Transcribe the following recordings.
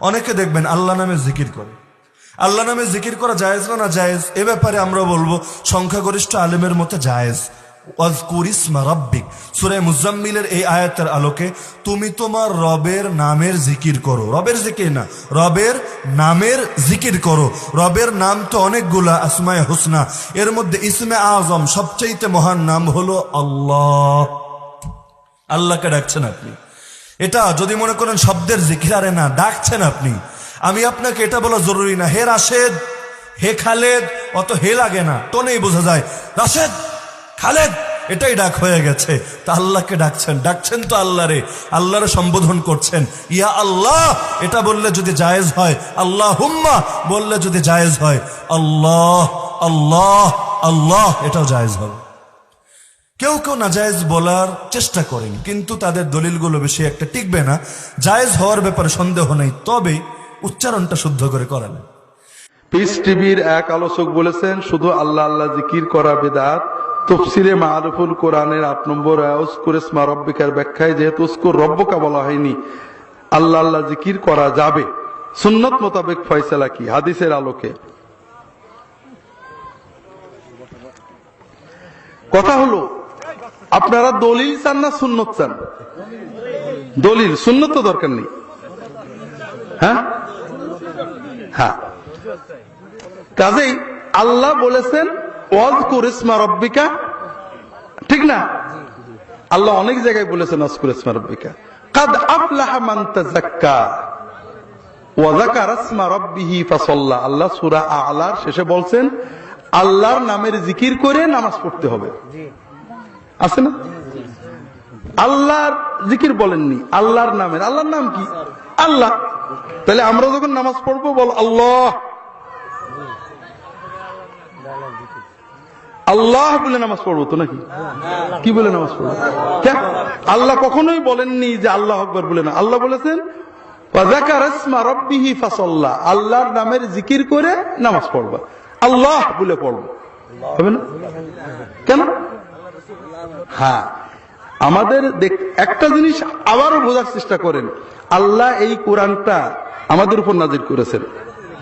অনেকে দেখবেন আল্লাহ নামে জিকির করে। আল্লাহ নামে জিকির করা জায়েজ না না জায়েজ? এ ব্যাপারে আমরা বলব, সংখ্যাগরিষ্ঠ আলেমের মতে জায়েজ। মুজাম্মিলের এই আয়াতের আলোকে তুমি তোমার রবের নামের জিকির করো। রবের জিকির না, রবের নামের জিকির করো। রবের নাম তো অনেকগুলা, আসমায় হুসনা। এর মধ্যে ইসমে আজম সবচাইতে মহান নাম হলো আল্লাহ। আল্লাহকে ডাকছেন আপনি। এটা যদি মনে করেন শব্দের জিকির, আরে না, ডাকছেন আপনি। আমি আপনাকে এটা বলা জরুরি না। হে রাশেদ, হে খালেদ, অত হে লাগে না টোনেই বোঝা যায়। রাশেদ, খালেদ, এটাই ডাক হয়ে গেছে। তা আল্লাহকে ডাকছেন ডাকছেন তো আল্লাহরে আল্লাহরে সম্বোধন করছেন। ইয়া আল্লাহ, এটা বললে যদি জায়েজ হয় আল্লাহ হুম্মা বললে যদি জায়েজ হয়, আল্লাহ আল্লাহ আল্লাহ, এটাও জায়েজ হবে। কেউ কেউ নাজায়েজ বলার চেষ্টা করেন, কিন্তু তাদের দলিলগুলো বেশি একটা টিকবে না। জায়েজ হওয়ার ব্যাপারে সন্দেহ নেই, তবে উচ্চারণটা শুদ্ধ করে করেন। পিস টিভির এক আলোচক বলেছেন, শুধু আল্লাহ আল্লাহ জিকির করা বেদাত তফসিরে মারুফুল কোরআনের আট নম্বর উস্কুর স্মারব্বিকার ব্যাখ্যায় যেহেতু উস্কুর রব্বকা বলা হয়নি, আল্লাহ আল্লাহ জিকির করা যাবে। সুন্নত মোতাবেক ফয়সালা কি? হাদিসের আলোকে। কথা হলো আপনারা দলিল চান না সুন্নত চান? দলিল, সুন্নত তো দরকার নেই। হ্যাঁ? হ্যাঁ। কাজেই আল্লাহ বলেছেন, ওয়াজকুর ইসমা রব্বিকা। ঠিক না? আল্লাহ অনেক জায়গায় বলেছেন অস্কুর ইসমা রব্বিকা। কাদ আফলাহা মান তাযাক্কা। ওয়া আল্লাহ সূরা আলার শেষে বলছেন, আল্লাহর নামের জিকির করে নামাজ পড়তে হবে। আছে না? আল্লাহর জিকির বলেননি। আল্লাহর নামের। আল্লাহর নাম কি? আল্লাহ। তাহলে আমরা যখন নামাজ পড়ব, বল আল্লাহ। আল্লাহ বলে নামাজ পড়ব তো নাকি? কি বলে নামাজ পড়ব? কেন? আল্লাহ কখনোই বলেননি যে আল্লাহ আকবর বলে না। আল্লাহ বলেছেন আল্লাহর নামের জিকির করে নামাজ পড়বা। আল্লাহ বলে পড়ব। হবে না? কেন? হ্যাঁ। আমাদের একটা জিনিস আবারও বোঝার চেষ্টা করেন। আল্লাহ এই কোরআনটা আমাদের উপর নাজির করেছেন।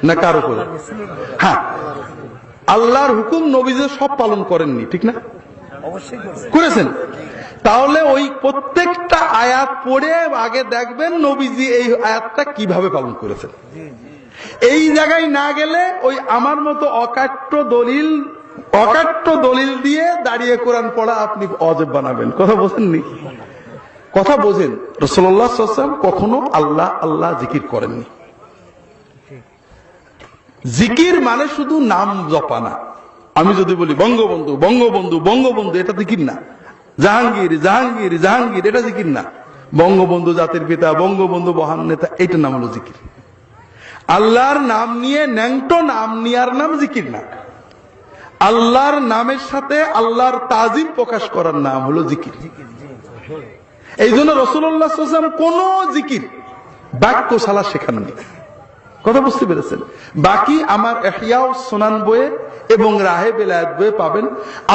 না কার উপরে? হ্যাঁ। আল্লাহর হুকুম নবীজে সব পালন করেননি ঠিক না? করেছেন। তাহলে ওই প্রত্যেকটা আয়াত পড়ে আগে দেখবেন নবীজি এই আয়াতটা কীভাবে পালন করেছেন। এই জায়গায় না গেলে ওই আমার মতো অকাট্য দলিল অকাট্য দলিল দিয়ে দাঁড়িয়ে কোরআন পড়া আপনি অজেব বানাবেন। কথা বোঝেননি কথা বোঝেন। রসল্লাহাম কখনো আল্লাহ আল্লাহ জিকির করেননি। জিকির মানে শুধু নাম জপানা। আমি যদি বলি, বঙ্গবন্ধু বঙ্গবন্ধু বঙ্গবন্ধু, এটা জিকির না। জাহাঙ্গীর জাহাঙ্গীর জাহাঙ্গীর, এটা জিকির না। বঙ্গবন্ধু জাতির পিতা, বঙ্গবন্ধু মহান নেতা, এইটার নাম হলো জিকির। আল্লাহর নাম নিয়ে ন্যাংটো নাম নিয়ার নাম জিকির না। আল্লাহর নামের সাথে আল্লাহর তাজিম প্রকাশ করার নাম হলো জিকির। এই জন্য রসুল্লাহাম কোন জিকির বাক্য সালা শেখাননি। কথা বুঝতে পেরেছেন? বাকি আমার সোনান বইয়ে এবং রাহে বেলায়াত বইয়ে পাবেন।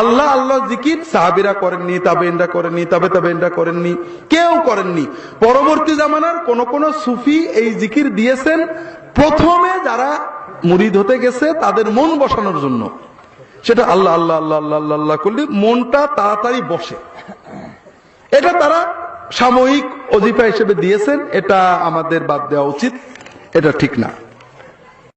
আল্লাহ আল্লাহ জিকির সাহাবিরা করেননি তাবেনরা করেননি, তাবে তাবেনরা করেননি, কেউ করেননি। পরবর্তী জামানার কোন কোন সুফি এই জিকির দিয়েছেন। প্রথমে যারা মুরিদ হতে গেছে, তাদের মন বসানোর জন্য। সেটা আল্লাহ আল্লাহ আল্লাহ আল্লাহ আল্লাহ আল্লাহ করলে মনটা তাড়াতাড়ি বসে। এটা তারা সাময়িক অজিফা হিসেবে দিয়েছেন, এটা আমাদের বাদ দেওয়া উচিত, এটা ঠিক না।